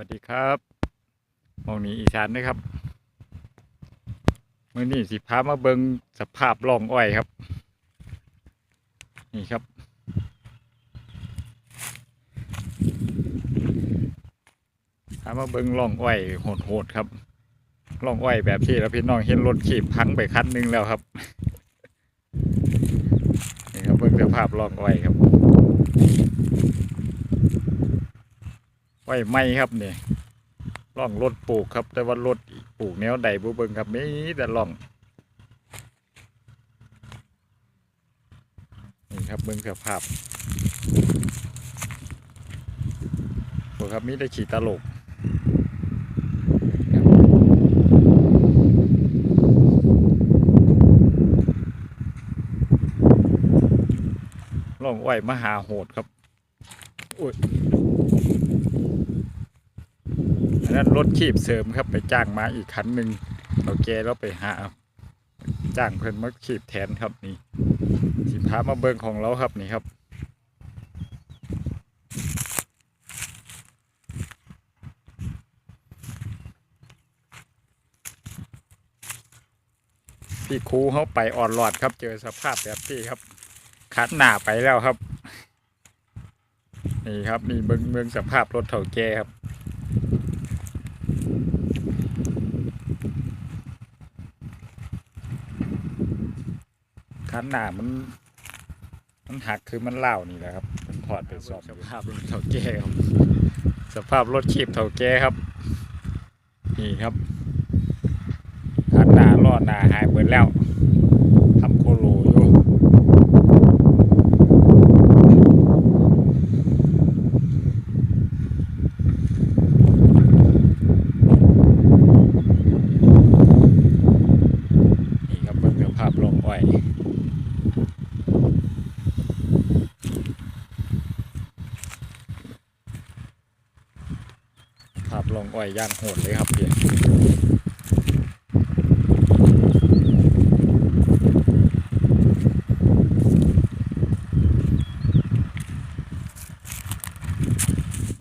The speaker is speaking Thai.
วัสดีครับมองนี้อีสานนะครับมื่อนี้สิพามาเบิงสภาพร่องอ้อยครับ นี่ครับ พามาเบิงร่องอ้อยโหดๆครับร่องอ้อยแบบที่เราพี่น้องเห็นรถขีบพังไปคันหนึงแล้วครับนี่ครับเบิงสภาพร่องอ้อยครับ ไว้ไม่ครับเนี่ยล่องรถปลูกครับ แต่ว่ารถปลูกแนวใดบุเบิงครับมีแต่ล่องนี่ครับเบิ้งสภาพโอ้ครับมีได้ขี่ตลกล่องอ้อยมหาโหดครับโอ้ย นั้นรถขีบเสริมครับไปจ้างมาอีกคันหนึ่งเราแกแล้วไปหาจ้างเพิ่นมาขีบแทนครับนี่สิพามาเบิ่งของเราครับนี่ครับพี่ครูเขาไปอ่อนหลอดครับ เจอสภาพแบบที่ครับคัดหน้าไปแล้วครับ นี่ครับนี่เบิ่งเบิ่งสภาพรถเถ่าแกครับ คันหนามันมันหักคือมันเล่านี่แหละครับมันถอดไปสอบสภาพรถเถ่าแก่ครับ สภาพรถขีบเถ่าแก่ครับ นี่ครับคันหนาล้อหนาหายหมดแล้วทำโคโลอยู่นี่ครับเบิ่งสภาพลงอ้อย ภาพลงอ้อยย่างโหดเลยครับเพีย